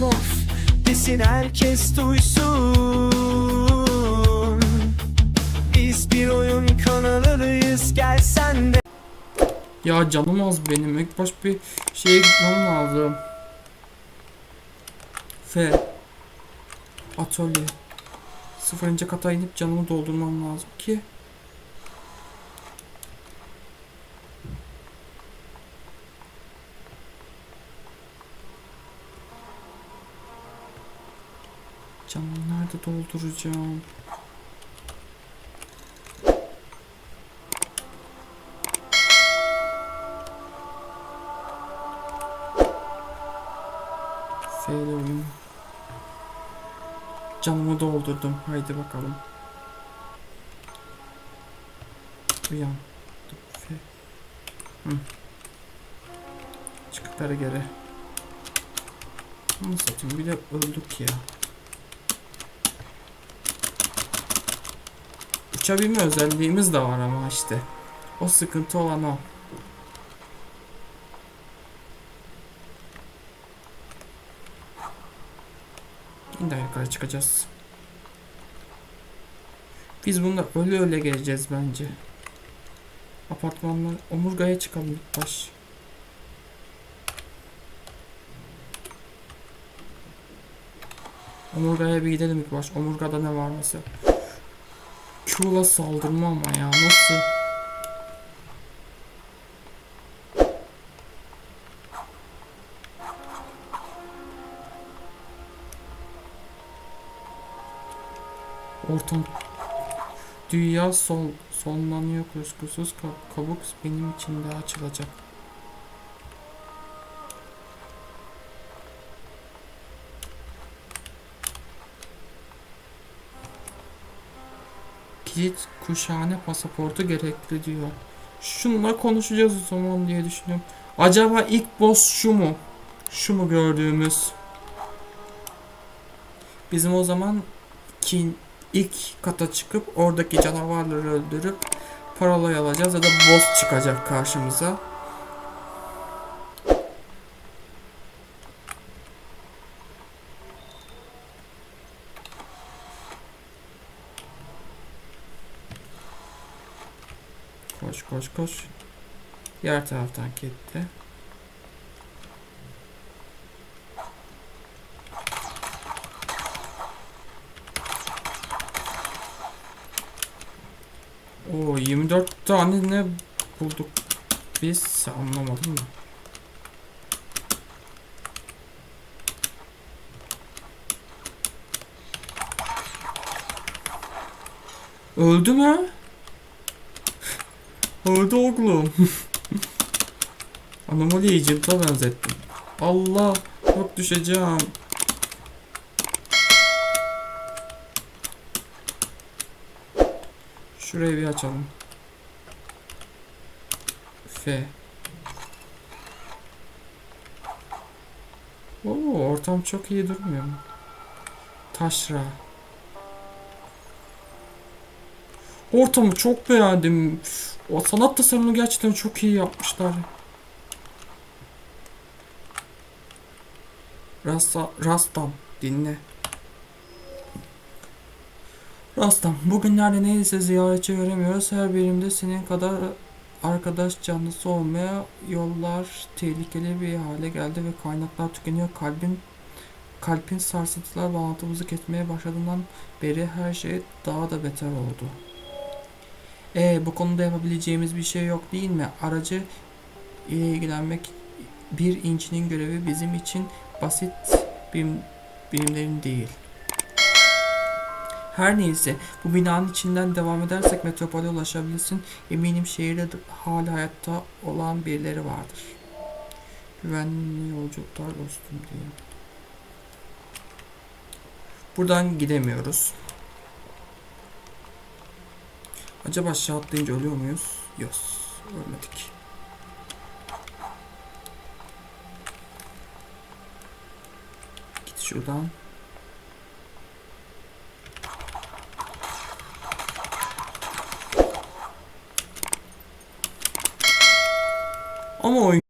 off Desin herkes duysun Biz bir oyun kanalıyız Gel sen de Ya canım az benim. İlk baş bir şeye gitmem lazım. F. Atölye. Sıfırıncı kata inip canımı doldurmam lazım ki. Canımı nerede dolduracağım? F ile oyun. Canımı doldurdum. Haydi bakalım. Uyan. Hı. Çıkıp geri. Bunu satayım. Bir de öldük ya. Uçabilme özelliğimiz de var ama işte. O sıkıntı olan o. Yine yukarı çıkacağız. Biz bunda öyle öyle geleceğiz bence. Apartmanlar omurgaya çıkalım ilk baş. Omurgaya bir gidelim ilk baş. Omurgada ne var mesela? Q'la saldırma ama ya nasıl? Ortam Dünya sol sonlanıyor kuşkusuz Ka- kabuk benim için de açılacak. Kilit kuşhane pasaportu gerekli diyor. Şununla konuşacağız o zaman diye düşünüyorum. Acaba ilk boss şu mu? Şu mu gördüğümüz? Bizim o zaman ki ilk kata çıkıp oradaki canavarları öldürüp parolayı alacağız ya da boss çıkacak karşımıza. Koş koş koş. Diğer taraftan gitti. Oo 24 tane ne bulduk biz anlamadım da. Öldü mü? Öldü oğlum. Anomaly Agent'a benzettim. Allah yok düşeceğim. Şurayı bir açalım. F. Oo, ortam çok iyi durmuyor mu? Taşra. Ortamı çok beğendim. O sanat tasarımını gerçekten çok iyi yapmışlar. Rasta, Rastam dinle. Rastam, bugünlerde neyse ziyaretçi göremiyoruz. Her birimde senin kadar arkadaş canlısı olmaya yollar tehlikeli bir hale geldi ve kaynaklar tükeniyor. Kalbin kalbin sarsıntılar bağlantımızı kesmeye başladığından beri her şey daha da beter oldu. E bu konuda yapabileceğimiz bir şey yok değil mi? Aracı ile ilgilenmek bir incinin görevi bizim için basit birim, birimlerin değil. Her neyse bu binanın içinden devam edersek metropole ulaşabilirsin. Eminim şehirde de hala hayatta olan birileri vardır. Güvenli yolculuklar dostum diye. Buradan gidemiyoruz. Acaba aşağı atlayınca ölüyor muyuz? Yok. Ölmedik. Git şuradan. Ama oyun